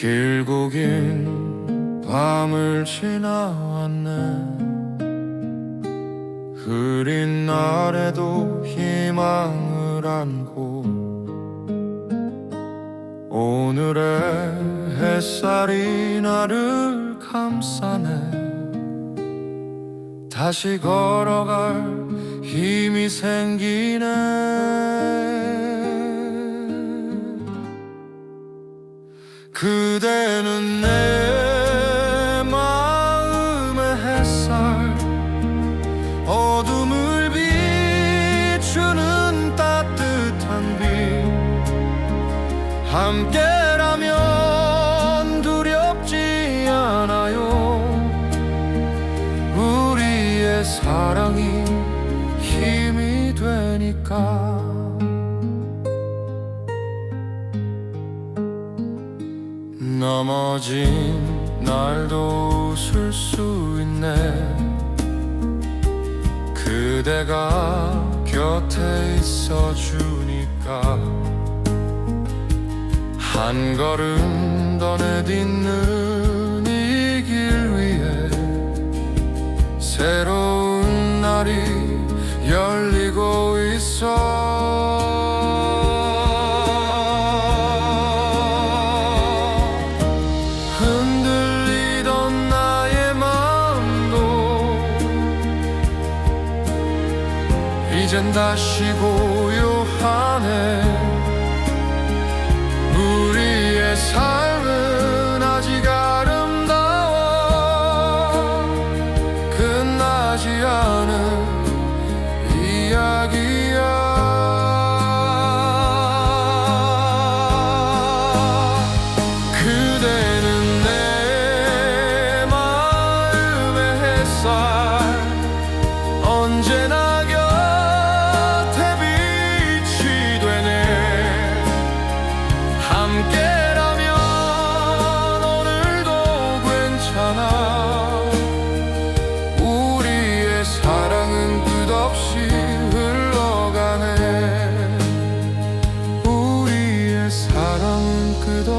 길고 긴 밤을 지나왔네. 흐린 날에도 희망을 안고 오늘의 햇살이 나를 감싸네. 다시 걸어갈 힘이 생기네 그대는 내 마음의 햇살. 어둠을 비추는 따뜻한 빛. 함께 넘어진 날도 웃을 수 있네. 그대가 곁에 있어 주니까. 한 걸음 더 내딛는 이 길 위에 새로운 날이 열리고 있어 이젠 다시 고요하네. 우리의 삶은 아직 아름다워. 끝나지 않은 이야기야. 그대는 내 마음의 햇살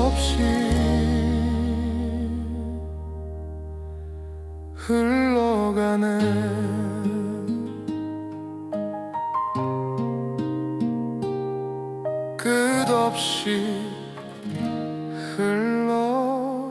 없이 흘러가네. 끝없이 흘러가네